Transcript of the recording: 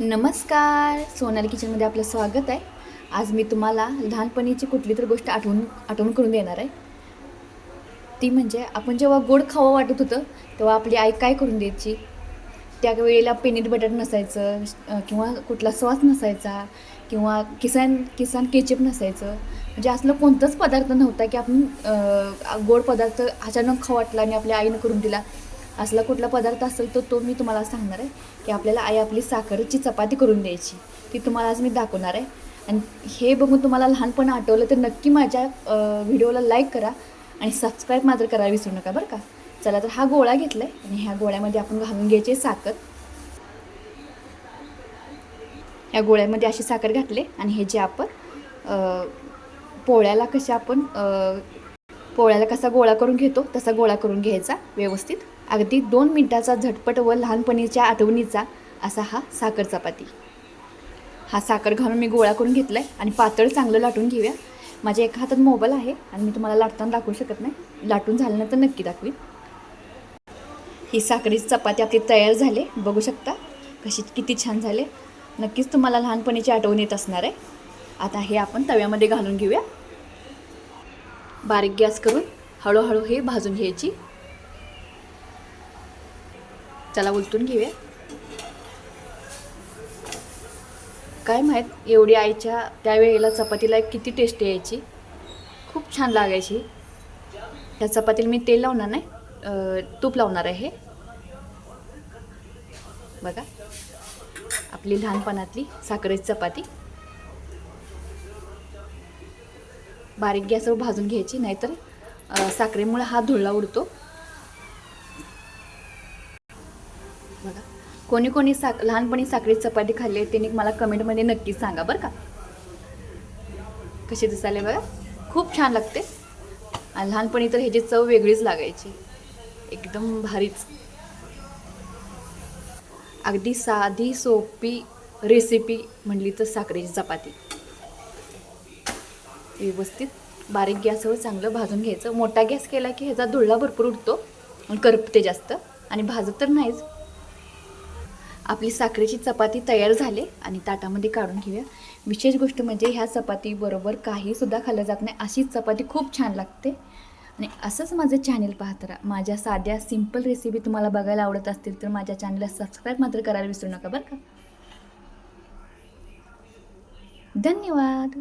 नमस्कार. सोनाली किचनमध्ये आपलं स्वागत आहे. आज मी तुम्हाला लहानपणीची कुठली तर गोष्ट आठवून आठवण करून देणार आहे. ती म्हणजे आपण जेव्हा गोड खावं वाटत होतं तेव्हा आपली आई काय करून द्यायची? त्या वेळेला पेनीट बटर नसायचं किंवा कुठला सॉस नसायचा किंवा किसान किसान केचप नसायचं. म्हणजे असलं कोणताच पदार्थ नव्हता की आपण गोड पदार्थ अचानक खाऊ वाटला आणि आपल्या आईनं करून दिला. असला कुठला पदार्थ असेल तर तो मी तुम्हाला सांगणार आहे की आपल्याला आई आपली साखरेची चपाती करून द्यायची. ती तुम्हाला आज मी दाखवणार आहे. आणि हे बघून तुम्हाला लहानपण आठवलं तर नक्की माझ्या व्हिडिओला लाईक करा आणि सबस्क्राईब मात्र करायला विसरू नका बरं का. चला तर हा गोळा घेतला आहे आणि ह्या गोळ्यामध्ये आपण घालून घ्यायची साखर. या गोळ्यामध्ये अशी साखर घातले आणि हे जे आपण पोळ्याला कशा आपण पोळ्याला कसा गोळा करून घेतो तसा गोळा करून घ्यायचा व्यवस्थित. अगदी दोन मिनटाचा झटपट व लहानपणीच्या आठवणीचा असा हा साखर चपाती. हा साखर घालून मी गोळा करून घेतला आहे आणि पातळ चांगलं लाटून घेऊया. माझ्या एका हातात मोबाईल आहे आणि मी तुम्हाला लाटताना दाखवू शकत नाही. लाटून झाल्यानंतर नक्की दाखवीन. ही साखरेची चपाती आपली तयार झाले. बघू शकता कशी किती छान झाले. नक्कीच तुम्हाला लहानपणीची आठवण येत असणार आहे. आता हे आपण तव्यामध्ये घालून घेऊया. बारीक गॅस करून हळूहळू हे भाजून घ्यायची. त्याला उलटून घेऊया. काय माहीत एवढी आईच्या त्यावेळेला चपातीला किती टेस्ट यायची. खूप छान लागायची. त्या चपातीला मी तेल लावणार नाही तूप लावणार आहे. बघा आपली लहानपणातली साखरेची चपाती. बारीक गॅसवर भाजून घ्यायची नाहीतर साखरेमुळे हा धुळला उडतो. बघा कोणी कोणी साक लहानपणी साखरेची चपाती खाल्ली आहे त्याने मला कमेंटमध्ये नक्कीच सांगा बरं का. कशी दिसायला बघा. खूप छान लागते. आणि लहानपणी तर ह्याची चव वेगळीच लागायची. एकदम भारीच. अगदी साधी सोपी रेसिपी म्हणली तर साखरेची चपाती. व्यवस्थित बारीक गॅसवर चांगलं भाजून घ्यायचं. मोठा गॅस केला की ह्याचा धुळला भरपूर उठतो करपते जास्त. आणि भाजत तर नाहीच. आपली साखरेची चपाती तयार झाली आणि ताटामध्ये काढून घेऊया. विशेष गोष्ट म्हणजे ह्या चपातीबरोबर काहीसुद्धा खाल्लं जात नाही. अशीच चपाती खूप छान लागते. आणि असंच माझं चॅनल पाहत राहा. माझ्या साध्या सिंपल रेसिपी तुम्हाला बघायला आवडत असतील तर माझ्या चॅनलला सबस्क्राईब मात्र करायला विसरू नका बरं का? धन्यवाद.